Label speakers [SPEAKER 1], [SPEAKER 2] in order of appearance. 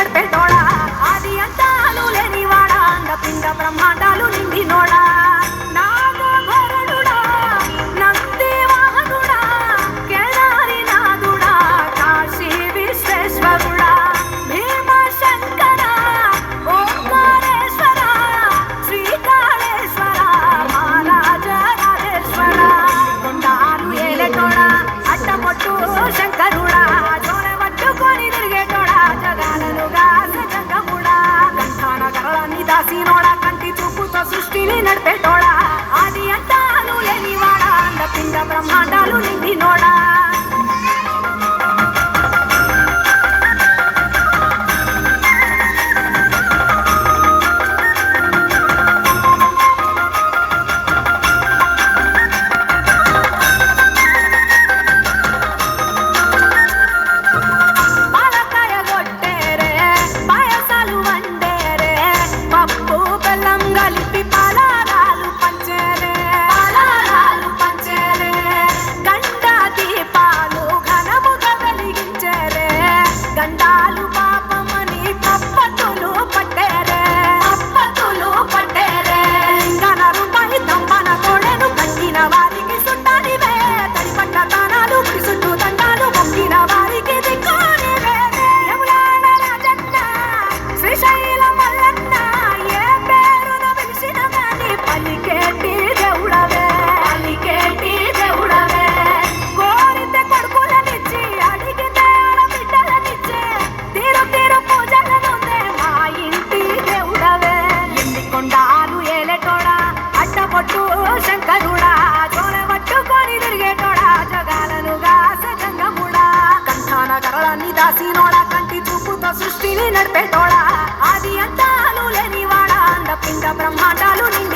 [SPEAKER 1] Arte మాటలు నిండి NUDA ಹಸಿನೋಳ ಕಂಟಿ ತುಪ್ಪುತ ಸೃಷ್ಟಿಲಿ ನಡ್ಪೆಟೋಳ ಆದಿ ಅಂತಾಲು ಲೆನಿವಾಡ ಅಂದ ಪಿಂಡ ಬ್ರಹ್ಮಾಂಡಾಲು ನಿನ್ನ